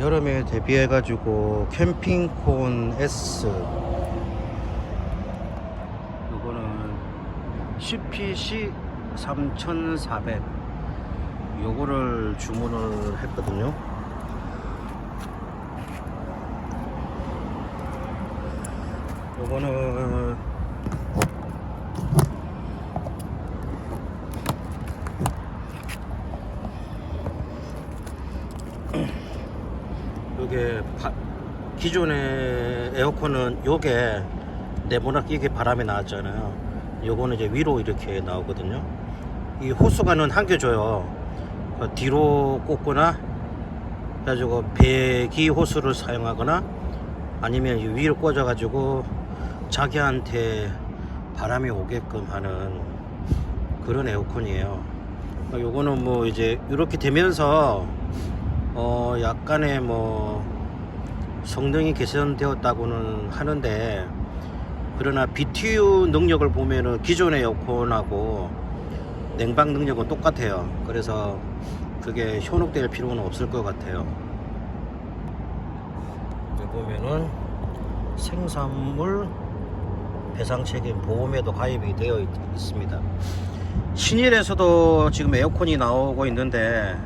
여름에 대비해 가지고 캠핑콘 S. 요거는 CPC 3400 요거를 주문을 했거든요. 요거는 요게 바- 기존의 에어컨은 요게 네모나 끼게 바람이 나왔잖아요. 요거는 이제 위로 이렇게 나오거든요. 이 호수관은 한겨줘요. 그 뒤로 꽂거나 그래가지고 배기 호수를 사용하거나 아니면 이 위로 꽂아 가지고 자기한테 바람이 오게끔 하는 그런 에어컨이에요. 어, 요거는 뭐 이제 이렇게 되면서 어 약간의 뭐 성능이 개선되었다고는 하는데 그러나 BTU 능력을 보면은 기존의 에어컨하고 냉방 능력은 똑같아요. 그래서 그게 현혹될 필요는 없을 것 같아요. 여기 보면은 생산물 배상 책임 보험에도 가입이 되어 있, 있습니다. 신일에서도 지금 에어컨이 나오고 있는데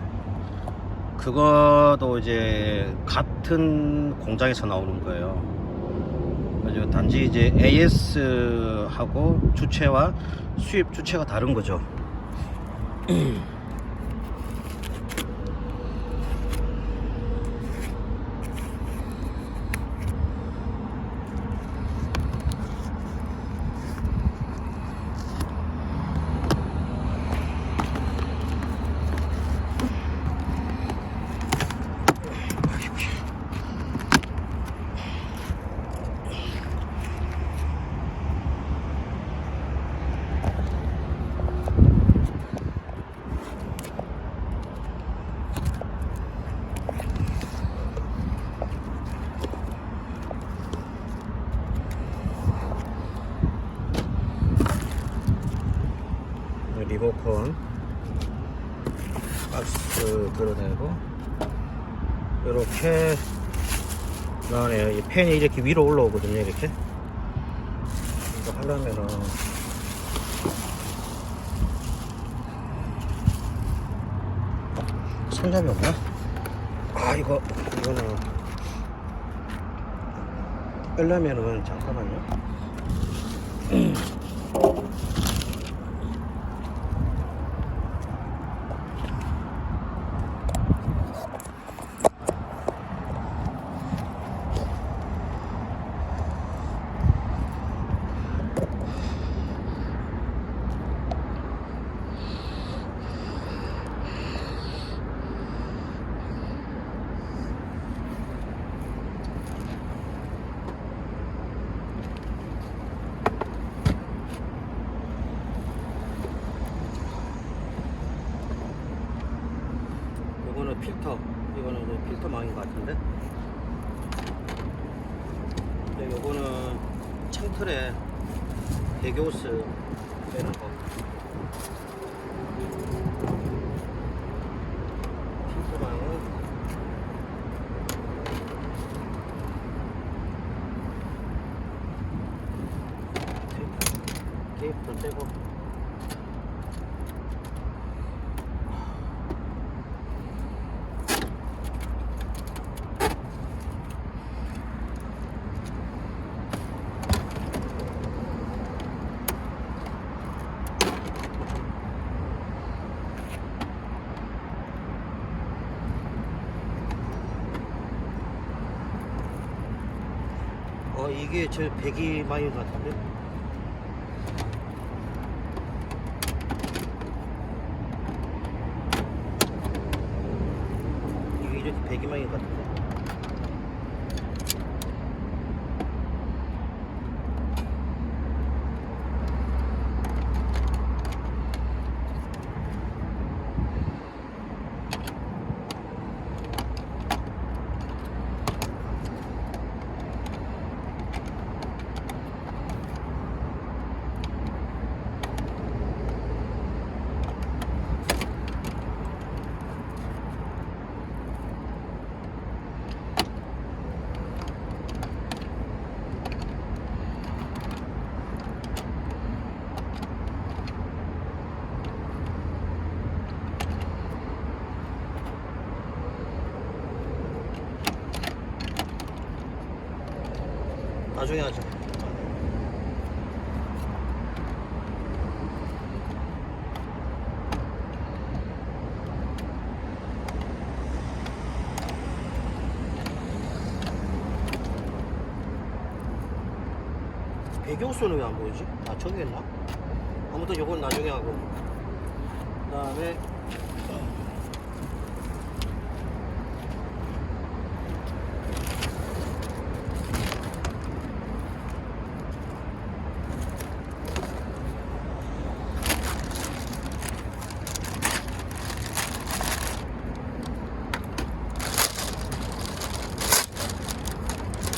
그것도 이제 같은 공장에서 나오는 거예요. 그래서 단지 이제 AS하고 주체와 수입 주체가 다른 거죠. 리모컨 박스 드러내고 이렇게 나오네요. 이 펜이 이렇게 위로 올라오거든요. 이렇게 이거 하려면은 손잡이 없나? 아 이거 이거는 빼려면은 잠깐만요. 이거는 필터 이거는 이제 필터 망인 것 같은데 근데 요거는 창틀에 배교스 빼는 거. 필터 망은 테이프 떼고 어 이게 저 배기 마인 같은데? 이게 이렇게 배기 마인 같은데 나중에 하자. 배경수는 왜 안 보이지? 아 저기 있나? 아무튼 요건 나중에 하고 그 다음에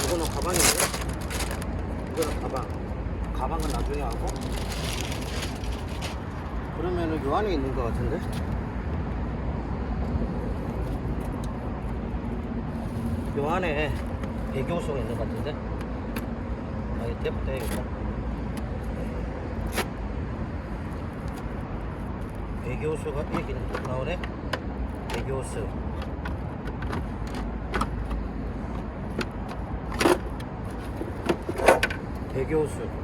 이거는 가방이고요 이거는 가방 가방은 나중에 하고 그러면은 요 안에 있는 것 같은데? 요 안에 배교소가 있는 것 같은데? 아 이거 대부터 해야겠다. 배교소가 여기 나오네. 배교소 배교수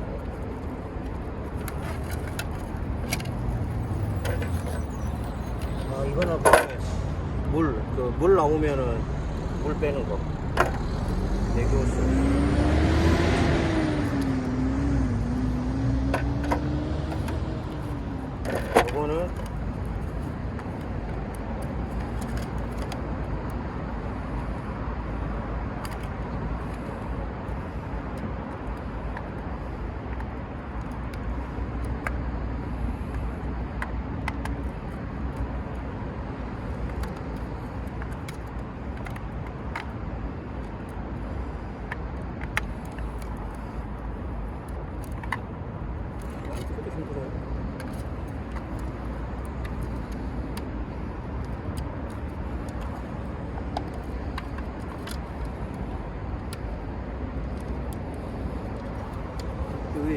아 이거는 물 그 물 나오면은 물 빼는 거. 배교수 이거는 이것도 힘들어요.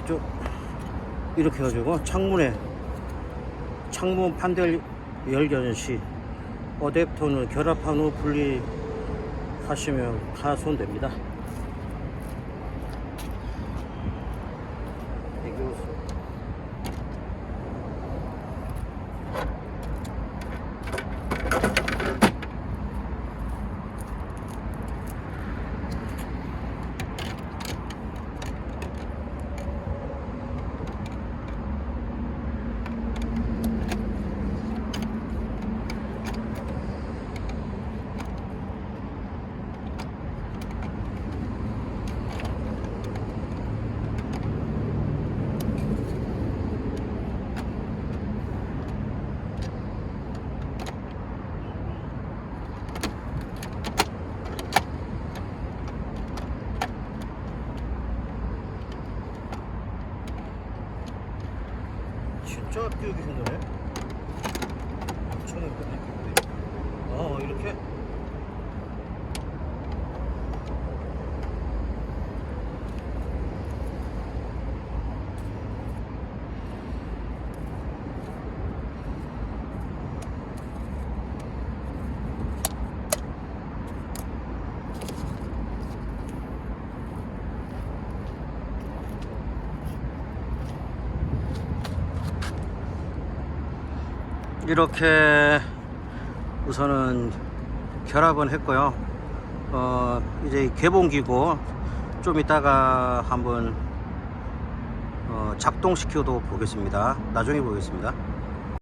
좀 이렇게 해가지고 창문에 창문 판넬 열려는 시 어댑터는 결합한 후 분리하시면 파손됩니다. 배교수 진짜 끼우기 힘드네. 엄청 힘드네. 어, 이렇게? 이렇게 우선은 결합은 했고요. 어, 이제 개봉기고 좀 이따가 한번 어, 작동시켜도 보겠습니다. 나중에 보겠습니다.